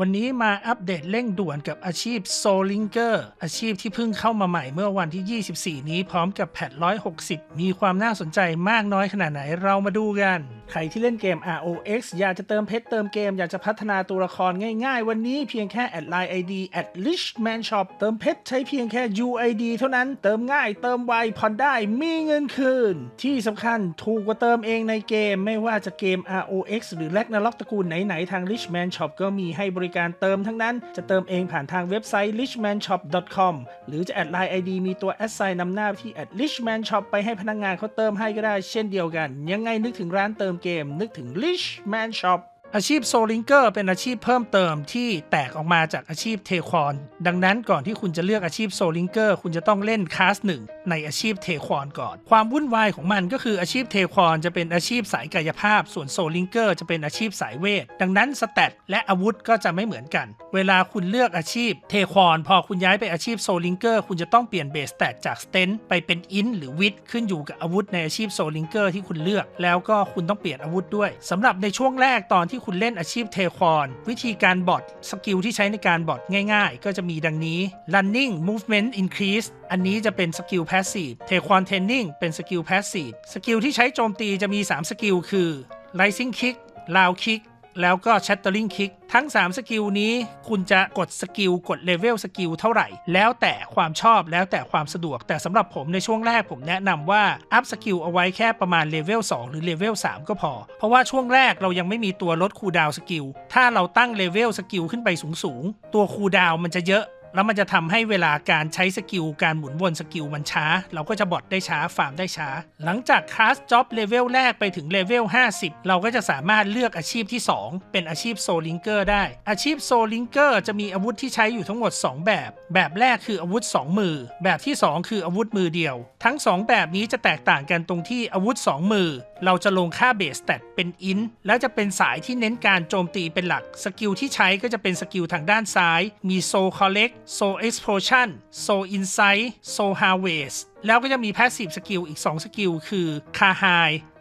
วันนี้มาอัปเดตเร่งด่วนกับอาชีพโซลิงเกอร์อาชีพที่เพิ่งเข้ามาใหม่เมื่อวันที่ 24 นี้พร้อมกับแพท160 มีความน่าสนใจมากน้อยขนาดไหนเรามาดูกันใครที่เล่นเกม ROX อยากจะเติมเพชรเติมเกม อยากจะพัฒนาตัวละครง่ายๆ วันนี้เพียงแค่แอดไลน์ ID at richman shop เติมเพชรใช้เพียงแค่ UID เท่านั้นเติมง่ายเติมไวผ่อนได้มีเงินคืน ที่สำคัญถูกกว่าเติมเองในเกม ไม่ว่าจะเกม ROX หรือ Ragnarok ตระกูลไหนๆ ทาง richman shop ก็มีให้บริการเติมทั้งนั้น จะเติมเองผ่านทางเว็บไซต์ richmanshop.com หรือจะแอดไลน์ ID มีตัวแอดไซน์นำหน้าที่ at richmanshop ไปให้พนักงานเขาเติมให้ก็ได้เช่นเดียวกัน ยังไงนึกถึงร้านเติม เกม นึกถึง richman shop อาชีพโซลิงเกอร์เป็นอาชีพเพิ่มเติมที่แตกออกมาจากอาชีพเทคอนดังนั้นก่อนที่คุณจะเลือกอาชีพโซลิงเกอร์คุณจะต้องเล่นคลาสหนึ่งในอาชีพเทคอนก่อน ความวุ่นวายของมันก็คืออาชีพเทคอนจะเป็นอาชีพสายกายภาพ ส่วนโซลิงเกอร์จะเป็นอาชีพสายเวท ดังนั้นสเตตและอาวุธก็จะไม่เหมือนกัน เวลาคุณเลือกอาชีพเทคอนพอคุณย้ายไปอาชีพโซลิงเกอร์คุณจะต้องเปลี่ยนเบสแตทจากสเตนไปเป็นอินหรือวิทขึ้นอยู่กับอาวุธในอาชีพโซลิงเกอร์ที่คุณเลือก แล้วก็คุณต้องเปลี่ยนอาวุธด้วยสำหรับในช่วงแรกตอนที่คุณเล่นอาชีพเทควอน วิธีการบอทสกิลที่ใช้ในการบอทง่ายๆ ก็จะมีดังนี้ running movement increase อันนี้จะเป็นสกิลพาสซีฟเทควอนเทนนิ่งเป็นสกิลพาสซีฟสกิลที่ใช้โจมตีจะมี 3 สกิลคือ rising kick loud kick แล้วก็ shattering kick ทั้ง 3 สกิลนี้ คุณจะกดสกิลกดเลเวลสกิลเท่าไหร่ แล้วแต่ความชอบแล้วแต่ความสะดวก แต่สำหรับผมในช่วงแรกผมแนะนำว่า อัพสกิลเอาไว้แค่ประมาณเลเวล2หรือเลเวล3ก็พอ เพราะว่าช่วงแรกเรายังไม่มีตัวลดคูดาวสกิลถ้าเราตั้งเลเวลสกิลขึ้นไปสูงๆ ตัวคูดาวมันจะเยอะ แล้วมันจะทำให้เวลาการใช้สกิลการหมุนวนสกิลมันช้า เราก็จะบอทได้ช้าฟาร์มได้ช้า หลังจากคลาสจ็อบเลเวลแรกไปถึงเลเวล50 เราก็จะสามารถเลือกอาชีพที่ 2 เป็นอาชีพโซลิงเกอร์ได้ อาชีพโซลิงเกอร์จะมีอาวุธที่ใช้อยู่ทั้งหมด 2 แบบ แบบแรกคืออาวุธ 2 มือ แบบที่ 2 คืออาวุธมือเดียว ทั้ง 2 แบบนี้จะแตกต่างกันตรงที่อาวุธ 2 มือ เราจะลงค่าเบสแตทเป็นอินและจะเป็นสายที่เน้นการโจมตีเป็นหลัก สกิลที่ใช้ก็จะเป็นสกิลทางด้านซ้าย มีโซคอลเลกโซเอ็กซ์โพชั่นโซอินไซต์โซฮาเวสแล้วก็จะมีแพสซีฟสกิลอีก 2 สกิล คือคาไฮ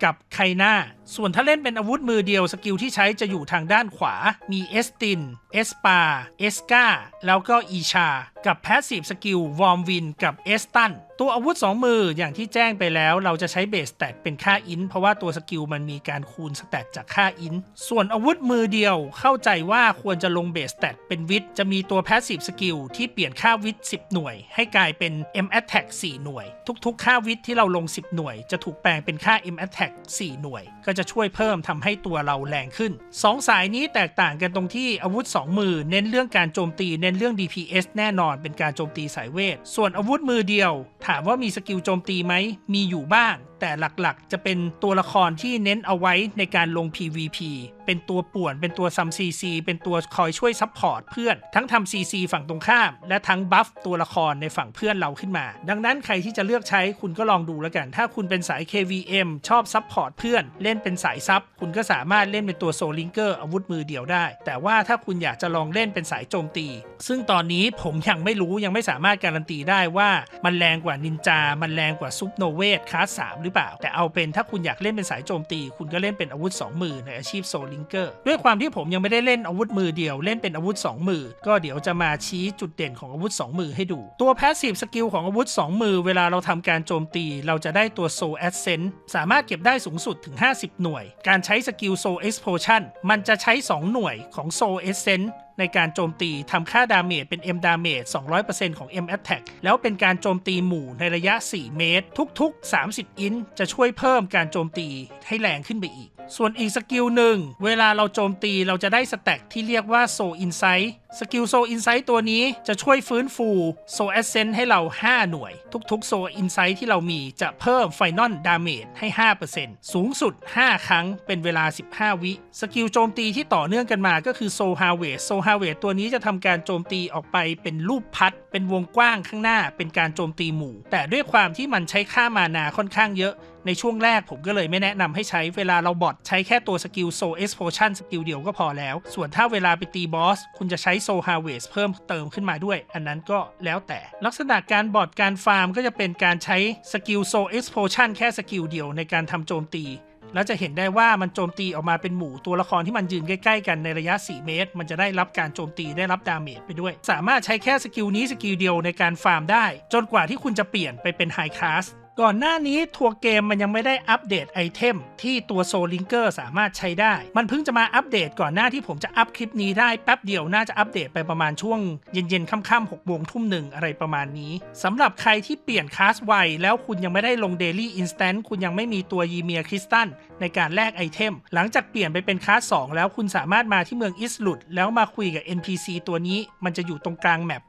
กับไคนา ส่วนถ้าเล่นเป็นอาวุธมือเดียวสกิลที่ใช้จะอยู่ทางด้านขวา มีเอสติน เอสปา เอสกาแล้วก็อีชา กับแพสซีฟสกิลวอร์มวินกับเอสตันตัวอาวุธ 2 มืออย่างที่แจ้งไปแล้ว เราจะใช้เบสแตทเป็นค่าอินเพราะว่าตัวสกิลมันมีการคูณสแตทจากค่าอินส่วนอาวุธมือเดียวเข้าใจว่าควรจะลงเบสสแตทเป็นวิทจะมีตัวแพสซีฟสกิลที่เปลี่ยนค่าวิท10 หน่วย ให้กลายเป็น M Attack 4 หน่วย ทุกๆ ค่าวิทที่เราลง 10 หน่วย จะถูกแปลงเป็นค่า M Attack 4 หน่วย ก็จะช่วยเพิ่มทำให้ตัวเราแรงขึ้น 2 สายนี้แตกต่างกันตรงที่อาวุธ 2 มือ เน้นเรื่องการโจมตีเน้นเรื่อง DPS แน่นอนเป็นการโจมตีสายเวท ส่วนอาวุธมือเดียว ถามว่ามีสกิลโจมตีไหมมีอยู่บ้างแต่หลักๆ จะเป็นตัวละครที่เน้นเอาไว้ในการลง PVP เป็นตัวป่วน เป็นตัวซัมซีซีเป็นตัวคอยช่วยซัพพอร์ตเพื่อน ทั้งทำ CC ฝั่งตรงข้าม และทั้งบัฟตัวละครในฝั่งเพื่อนเราขึ้นมา ดังนั้นใครที่จะเลือกใช้คุณก็ลองดูแล้วกัน ถ้าคุณเป็นสาย KVM ชอบซัพพอร์ตเพื่อน เล่นเป็นสายซับคุณก็สามารถเล่นเป็นตัวโซลิงเกอร์อาวุธมือเดียวได้ แต่ว่าถ้าคุณอยากจะลองเล่นเป็นสายโจมตี ซึ่งตอนนี้ผมยังไม่รู้ยังไม่สามารถการันตีได้ว่ามันแรงกว่านินจา มันแรงกว่าซุปโนเวทคลาสสามหรือเปล่า แต่เอาเป็นถ้าคุณอยากเล่นเป็นสายโจมตี คุณก็เล่นเป็นอาวุธ 2 มือในอาชีพโซลิงเกอร์ด้วยความที่ผมยังไม่ได้เล่นอาวุธมือเดียวเล่นเป็นอาวุธ 2 มือ ก็เดี๋ยวจะมาชี้จุดเด่นของอาวุธ 2 มือให้ดู ตัวแพสซีฟสกิลของอาวุธ 2 มือ เวลาเราทำการโจมตีเราจะได้ตัวโซแอสเซนสามารถเก็บได้สูงสุดถึง 50 หน่วย การใช้สกิลโซเอ็กซ์โพชันมันจะใช้ 2 หน่วยของโซเอสเซน ในการโจมตีทำค่าดาเมจเป็น M ดาเมจ200%ของ M Attack แล้วเป็นการโจมตีหมู่ในระยะ 4 เมตร ทุก ๆ 30 อินจะช่วยเพิ่มการโจมตีให้แรงขึ้นไปอีก ส่วนอีกสกิลหนึ่งเวลาเราโจมตีเราจะได้สแต็กที่เรียกว่า Soul Insight สกิล Soul Insight ตัวนี้จะช่วยฟื้นฟู Soul Ascent ให้เรา 5 หน่วย ทุกๆ Soul Insight ที่เรามีจะเพิ่ม Final Damage ให้ 5%สูงสุด 5 ครั้งเป็นเวลา 15 วิ สกิลโจมตีที่ต่อเนื่องกันมาก็คือ Soul Harvest Soul Harvest ตัวนี้จะทำการโจมตีออกไปเป็นรูปพัด เป็นวงกว้างข้างหน้าเป็นการโจมตีหมู่ แต่ด้วยความที่มันใช้ค่ามานาค่อนข้างเยอะ ในช่วงแรกผมก็เลยไม่แนะนำให้ใช้เวลาเราบอทใช้แค่ตัวสกิล Soul Explosion สกิลเดียวก็พอแล้ว ส่วนถ้าเวลาไปตีบอส คุณจะใช้ Soul Harvest เพิ่มเติมขึ้นมาด้วย อันนั้นก็แล้วแต่ ลักษณะการบอทการฟาร์มก็จะเป็นการใช้สกิล Soul Explosion แค่สกิลเดียวในการทำโจมตีแล้วจะเห็นได้ว่ามันโจมตีออกมาเป็นหมู่ตัวละครที่มันยืนใกล้ๆกันในระยะ 4 เมตร มันจะได้รับการโจมตีได้รับดาเมจไปด้วย สามารถใช้แค่สกิลนี้สกิลเดียวในการฟาร์มได้ จนกว่าที่คุณจะเปลี่ยนไปเป็นไฮคลาส ก่อนหน้านี้ทัวร์เกมมันยังไม่ได้อัปเดตไอเทมที่ตัวโซลิงเกอร์สามารถใช้ได้ มันเพิ่งจะมาอัปเดตก่อนหน้าที่ผมจะอัพคลิปนี้ได้แป๊บเดียวน่าจะอัปเดตไปประมาณช่วงเย็นๆค่ำๆ6โมงทุ่มหนึ่งอะไรประมาณนี้สำหรับใครที่เปลี่ยนคลาสไวแล้วคุณยังไม่ได้ลง Daily Instant คุณยังไม่มีตัวยีเมียคริสตัลในการแลกไอเทม หลังจากเปลี่ยนไปเป็นคลาส2แล้วคุณสามารถมาที่เมืองอิสลุดแล้วมาคุยกับ NPC ตัวนี้มันจะอยู่ตรงกลางแมป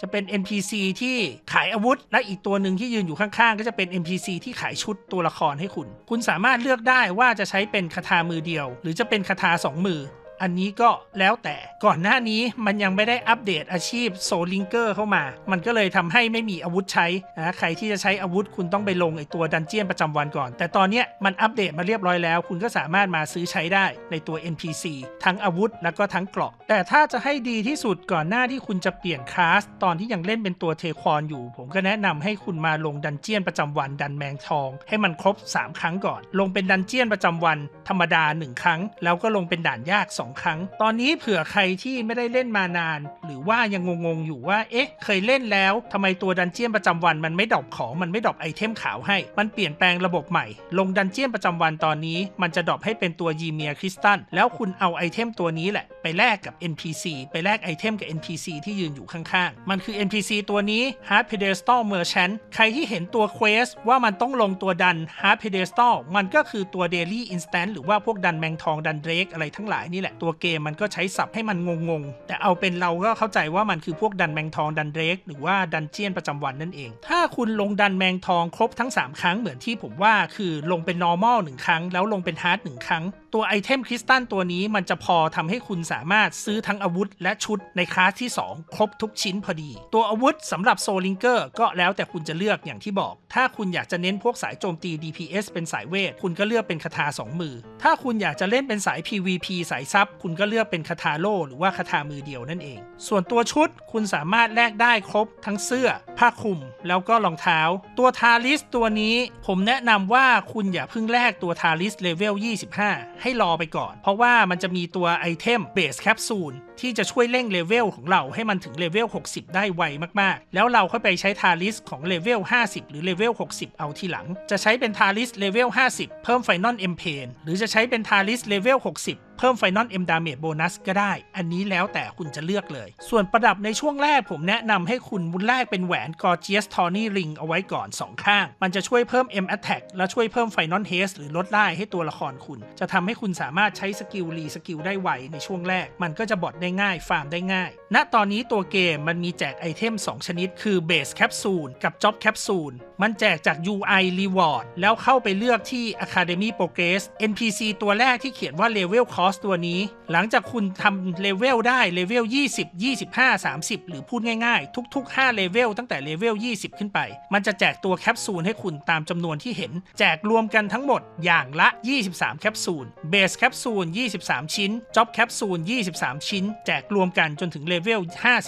จะเป็น NPC ที่ขายอาวุธ และอีกตัวหนึ่งที่ยืนอยู่ข้างๆ ก็จะเป็น NPC ที่ขายชุดตัวละครให้คุณ คุณสามารถเลือกได้ว่าจะใช้เป็นคาถามือเดียว หรือจะเป็นคาถาสองมือ อันนี้ก็แล้วแต่ก่อนหน้านี้มันยังไม่ได้อัปเดตอาชีพโซลิงเกอร์เข้ามา มันก็เลยทำให้ไม่มีอาวุธใช้นะใครที่จะใช้อาวุธคุณต้องไปลงไอตัวดันเจียนประจำวันก่อน แต่ตอนนี้มันอัปเดตมาเรียบร้อยแล้ว คุณก็สามารถมาซื้อใช้ได้ในตัว NPC ทั้งอาวุธแล้วก็ทั้งเกราะ แต่ถ้าจะให้ดีที่สุดก่อนหน้าที่คุณจะเปลี่ยนคลาสตอนที่ยังเล่นเป็นตัวเทควอนอยู่ ผมก็แนะนำให้คุณมาลงดันเจียนประจำวันดันแมงทอง ให้มันครบ 3 ครั้งก่อน ลงเป็นดันเจียนประจำวันธรรมดา 1 ครั้ง แล้วก็ลงเป็นด่านยาก 2ครั้ง ตอนนี้เผื่อใครที่ไม่ได้เล่นมานาน หรือว่ายังงงๆอยู่ว่า เอ๊ะ เคยเล่นแล้วทำไมตัวดันเจียนประจำวันมันไม่ดรอปของมันไม่ดรอปไอเทมขาวให้ มันเปลี่ยนแปลงระบบใหม่ ลงดันเจียนประจำวันตอนนี้ มันจะดรอปให้เป็นตัวยีเมียคริสตัลแล้วคุณเอาไอเทมตัวนี้แหละ ไปแลกกับ NPC ไปแลกไอเทมกับ NPC ที่ยืนอยู่ข้างๆ มันคือ NPC ตัวนี้ Hard Pedestal Merchant ใครที่เห็นตัว Quest ว่ามันต้องลงตัวดัน Hard Pedestal มันก็คือตัว Daily Instant หรือว่าพวกดันแมงทองดันเดรกอะไรทั้งหลายนี่แหละตัวเกมมันก็ใช้ศัพท์ให้มันงงๆ แต่เอาเป็นเราก็เข้าใจว่ามันคือพวกดันแมงทองดันเดรกหรือว่าดันเจียนประจำวันนั่นเอง ถ้าคุณลงดันแมงทองครบทั้ง 3 ครั้งเหมือนที่ผมว่าคือลงเป็น normal 1 ครั้ง แล้วลงเป็น hard 1 ครั้ง ตัวไอเทมคริสตัลตัวนี้มันจะพอทำให้คุณสามารถซื้อทั้งอาวุธ และชุดในคลาสที่ 2 ครบทุกชิ้นพอดี ตัวอาวุธสำหรับโซลิงเกอร์ก็แล้วแต่คุณจะเลือกอย่างที่บอก ถ้าคุณอยากจะเน้นพวกสายโจมตี DPS เป็นสายเวทคุณก็เลือกเป็นคาถาสองมือ ถ้าคุณอยากจะเล่นเป็นสาย PVP สายซับคุณก็เลือกเป็นคาถาโล่หรือว่าคาถามือเดียวนั่นเอง ส่วนตัวชุดคุณสามารถแลกได้ครบทั้งเสื้อ ผ้าคลุม แล้วก็รองเท้า ตัวทาริสตัวนี้ ผมแนะนำว่าคุณอย่าเพิ่งแลกตัวทาริสเลเวล25 ให้รอไปก่อน เพราะว่ามันจะมีตัวไอเทมเบสแคปซูล ที่จะช่วยเร่งเลเวลของเราให้มันถึงเลเวล 60 ได้ไวมากๆ แล้วเราค่อยไปใช้ทาริสของเลเวล 50 หรือเลเวล 60 เอาทีหลัง จะใช้เป็นทาริสเลเวล 50 เพิ่มไฟนอลเอ็มเพนหรือจะใช้เป็นทาริสเลเวล 60เพิ่มไฟนอลเอ็มดาเมจโบนัสก็ได้ อันนี้แล้วแต่คุณจะเลือกเลย ส่วนประดับในช่วงแรกผมแนะนำให้คุณบุญแรกเป็นแหวน Gorgeous Tawny Ring เอาไว้ก่อน 2 ข้าง มันจะช่วยเพิ่ม M Attack และช่วยเพิ่มไฟนอลเฮสหรือลดได้ให้ตัวละครคุณ จะทำให้คุณสามารถใช้สกิลรีสกิลได้ไวในช่วงแรก มันก็จะบอดได้ง่าย ฟาร์มได้ง่าย ณ ตอนนี้ตัวเกมมันมีแจกไอเทม 2 ชนิด คือ Base Capsule กับ Job Capsule มันแจกจาก UI Reward แล้วเข้าไปเลือกที่ Academy Progress NPC ตัวแรกที่เขียนว่า Level Cost ตัวนี้ หลังจากคุณทำเลเวลได้เลเวล20 25 30 หรือพูดง่ายๆ ทุก ๆ 5 เลเวลตั้งแต่เลเวล20 ขึ้นไป มันจะแจกตัวแคปซูลให้คุณตามจำนวนที่เห็น แจกรวมกันทั้งหมดอย่างละ 23 แคปซูล Base แคปซูล23 ชิ้น Job แคปซูล23 ชิ้นแจกรวมกันจนถึงเลเวล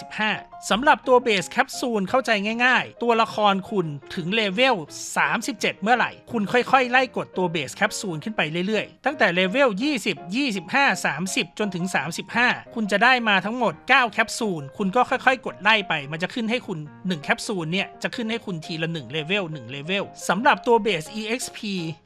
55 สำหรับตัว Base แคปซูลเข้าใจง่ายๆ ตัวละครคุณถึงเลเวล 37 เมื่อไหร่ คุณค่อยๆ ไล่กดตัว Base แคปซูลขึ้นไปเรื่อยๆ ตั้งแต่เลเวล 20 25 30 จนถึง 35 คุณจะได้มาทั้งหมด 9 แคปซูล คุณก็ค่อยๆ กดไล่ไป มันจะขึ้นให้คุณ 1 แคปซูลเนี่ย จะขึ้นให้คุณทีละ 1 เลเวล 1 เลเวล สำหรับตัว Base EXP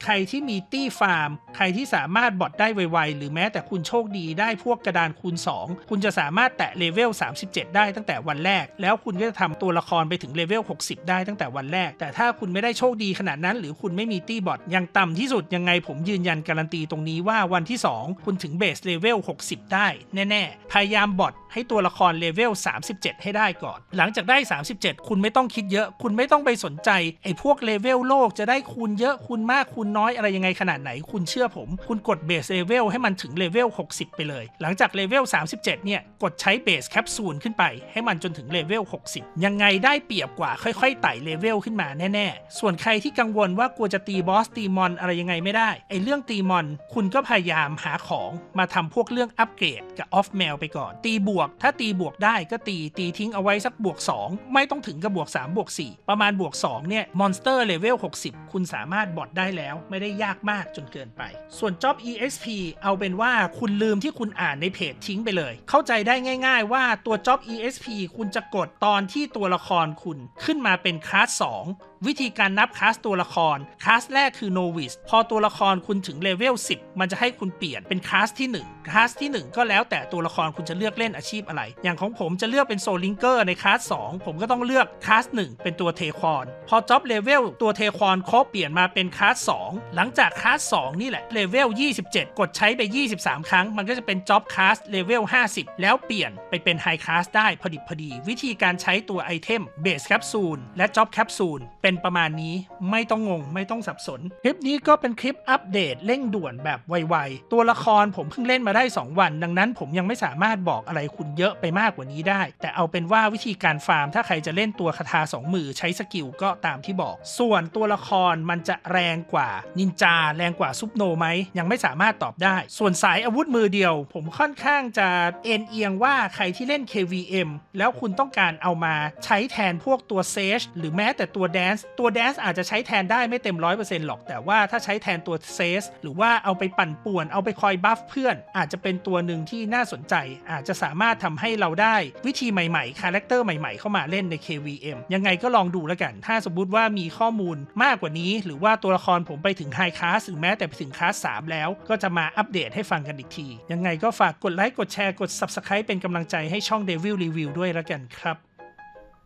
ใครที่มีตี้ฟาร์ม ใครที่สามารถบอทได้ไวๆ หรือแม้แต่คุณโชคดีได้พวกกระดานคูณ 2 คุณจะสามารถแตะเลเวล 37 ได้ตั้งแต่วันแรกแล้วคุณก็จะทำตัวละครไปถึงเลเวล 60 ได้ตั้งแต่วันแรก แต่ถ้าคุณไม่ได้โชคดีขนาดนั้น หรือคุณไม่มีตี้บอทยังต่ำที่สุดยังไงผมยืนยันการันตีตรงนี้ว่าวันที่ 2 คุณถึงเบสเลเวล 60 ได้ แน่ๆ พยายามบอทให้ตัวละครเลเวล 37 ให้ได้ก่อน หลังจากได้ 37 คุณไม่ต้องคิดเยอะ คุณไม่ต้องไปสนใจไอ้พวกเลเวลโลกจะได้คูณเยอะคูณมากคูณน้อยอะไรยังไงขนาดไหน คุณเชื่อผม คุณกดเบสเลเวลให้มันถึงเลเวล 60 ไปเลย หลังจากเลเวล 37 เนี่ย กดใช้เบสแคปซูลขึ้นไปให้มันจนถึงเลเวล 60 ยังไงได้เปรียบกว่าค่อยๆไต่เลเวลขึ้นมาแน่ๆ ส่วนใครที่กังวลว่ากลัวจะตีบอสตีมอนอะไรยังไงไม่ได้ไอเรื่องตีมอนคุณก็พยายามหาของมาทำพวกเรื่องอัปเกรดกับออฟแมวไปก่อน ตีบวกกถ้าตีบวกได้ก็ตีตีทิ้งเอาไว้สักบวก 2 ไม่ต้องถึงกับบวก3บวก4ประมาณบวก2เนี่ยมอนสเตอร์เลเวล60 คุณสามารถบอดได้แล้วไม่ได้ยากมากจนเกินไป ส่วน Job EXP เอาเป็นว่าคุณลืมที่คุณอ่านในเพจทิ้งไปเลย เข้าใจได้ง่าย ๆ ว่าตัว Job EXP คุณจะกดตอนที่ตัวละครคุณขึ้นมาเป็นคลาส2 วิธีการนับคลาสตัวละครคลาสแรกคือ Novice พอตัวละครคุณถึงเลเวล10 มันจะให้คุณเปลี่ยนเป็นคลาสที่1คลาสที่ 1 ก็แล้วแต่ตัวละครคุณจะเลือกเล่นอาชีพอะไร อย่างของผมจะเลือกเป็นโซลิงเกอร์ในคลาส2ผมก็ต้องเลือกคลาส1เป็นตัวเทคอนพอจ็อบเลเวลตัวเทคอนครบเปลี่ยนมาเป็นคลาส2หลังจากคลาส2นี่แหละเลเวล27 กดใช้ไป 23 ครั้ง มันก็จะเป็นจ็อบคลาสเลเวล50 แล้วเปลี่ยนไปเป็นไฮคลาสได้พอดิบพอดี วิธีการใช้ตัวไอเทมเบสแคปซูลและจ็อบแคปซูลเเป็นประมาณนี้ไม่ต้องงงไม่ต้องสับสน คลิปนี้ก็เป็นคลิปอัปเดตเร่งด่วนแบบไวๆ ตัวละครผมเพิ่งเล่นมาได้ 2 วัน ดังนั้นผมยังไม่สามารถบอกอะไรคุณเยอะไปมากกว่านี้ได้ แต่เอาเป็นว่าวิธีการฟาร์ม ถ้าใครจะเล่นตัวคาถาสองมือใช้สกิลก็ตามที่บอก ส่วนตัวละครมันจะแรงกว่านินจาแรงกว่าซุปโนไหมยังไม่สามารถตอบได้ ส่วนสายอาวุธมือเดียว ผมค่อนข้างจะเอ็นเอียงว่าใครที่เล่น KVM แล้วคุณต้องการเอามาใช้แทนพวกตัวเซจหรือแม้แต่ตัวแดนตัวแดนซ์อาจจะใช้แทนได้ไม่เต็ม100%หรอก แต่ว่าถ้าใช้แทนตัวเซสหรือว่าเอาไปปั่นป่วน เอาไปคอยบัฟเพื่อน อาจจะเป็นตัวหนึ่งที่น่าสนใจ อาจจะสามารถทำให้เราได้วิธีใหม่ๆ คาแรคเตอร์ใหม่ๆ เข้ามาเล่นใน KVM ยังไงก็ลองดูแล้วกัน ถ้าสมมุติว่ามีข้อมูลมากกว่านี้ หรือว่าตัวละครผมไปถึงไฮคลาสหรือแม้แต่ไปถึงคลาส3แล้ว ก็จะมาอัปเดตให้ฟังกันอีกที ยังไงก็ฝากกดไลค์กดแชร์กด Subscribe เป็นกำลังใจให้ช่อง Devil Review ด้วยแล้วกันครับ